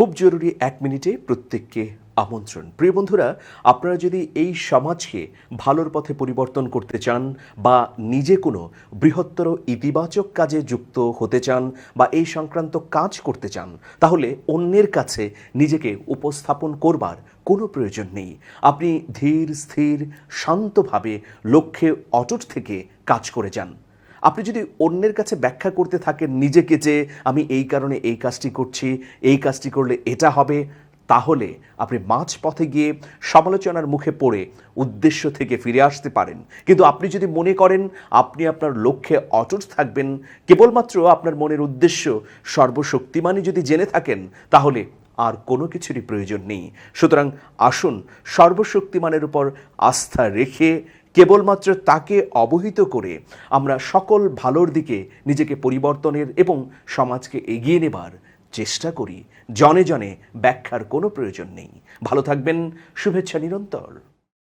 খুব জরুরি এক মিনিটে প্রত্যেককে আমন্ত্রণ। প্রিয় বন্ধুরা, আপনারা যদি এই সমাজকে ভালোর পথে পরিবর্তন করতে চান বা নিজে কোনো বৃহত্তর ইতিবাচক কাজে যুক্ত হতে চান বা এই সংক্রান্ত কাজ করতে চান, তাহলে অন্যের কাছে নিজেকে উপস্থাপন করবার কোনো প্রয়োজন নেই। আপনি ধীর, স্থির, শান্তভাবে লক্ষ্যে অটুট থেকে কাজ করে যান। আপনি যদি অন্যের কাছে ব্যাখ্যা করতে থাকেন নিজেকে যে আমি এই কারণে এই কাজটি করছি, এই কাজটি করলে এটা হবে, তাহলে আপনি মাঝ পথে গিয়ে সমালোচনার মুখে পড়ে উদ্দেশ্য থেকে ফিরে আসতে পারেন। কিন্তু আপনি যদি মনে করেন আপনি আপনার লক্ষ্যে অটুট থাকবেন, কেবলমাত্র আপনার মনের উদ্দেশ্য সর্বশক্তিমানই যদি জেনে থাকেন, তাহলে আর কোনো কিছুরই প্রয়োজন নেই। সুতরাং আসুন সর্বশক্তিমানের উপর আস্থা রেখে কেবলমাত্র তাকে অবহিত করে আমরা সকল ভালোর দিকে নিজেকে পরিবর্তনের এবং সমাজকে এগিয়ে নেবার চেষ্টা করি। জনে জনে ব্যাখ্যার কোনো প্রয়োজন নেই। ভালো থাকবেন, শুভেচ্ছা নিরন্তর।